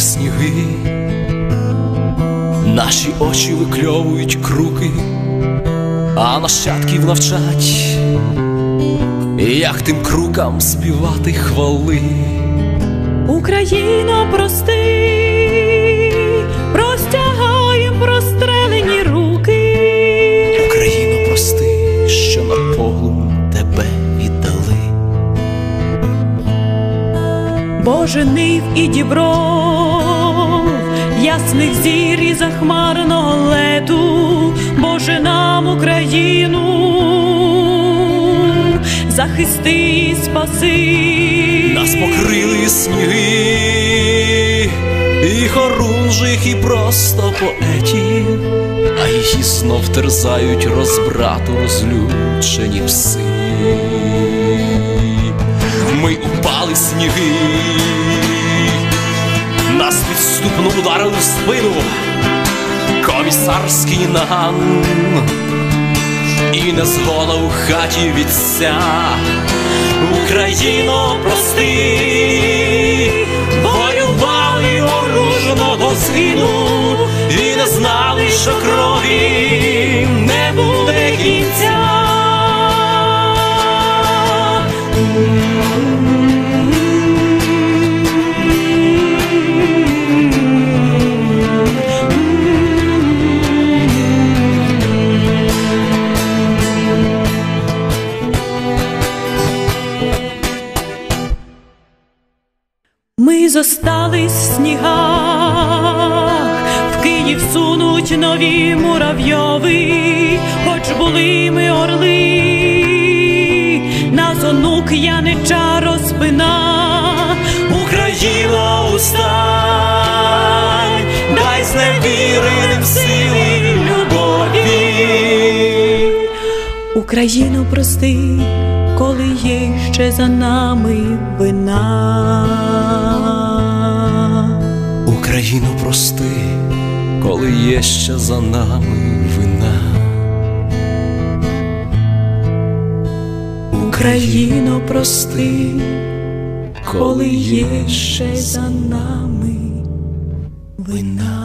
сніги, наші очі викльовують круки, а нащадків навчать, як тим крукам співати хвали. Україно, прости, простягаєм прострелені руки. Україно, прости, що на полум тебе віддали. Боже, нив і дібро ясних зір і захмарного лету, Боже нам Україну, захисти і спаси. Нас покрили сніги, і хорунжих, і просто поетів, а її знов терзають розбрату розлючені пси. Ми упали сніги, підступно в спину, комісарський наган. І незгода у хаті відся Україно, прости, воювали оружно до згину, і не знали, що крові не буде кінця. Зостались в снігах, в Київ сунуть нові муравйови, хоч були ми орли, нас онук янича розпина. Україно, устань, дай зневіреним сили любові. Україно, прости, коли є ще за нами вина. Країну прости, коли є ще за нами вина. Україно прости, коли є ще за нами вина.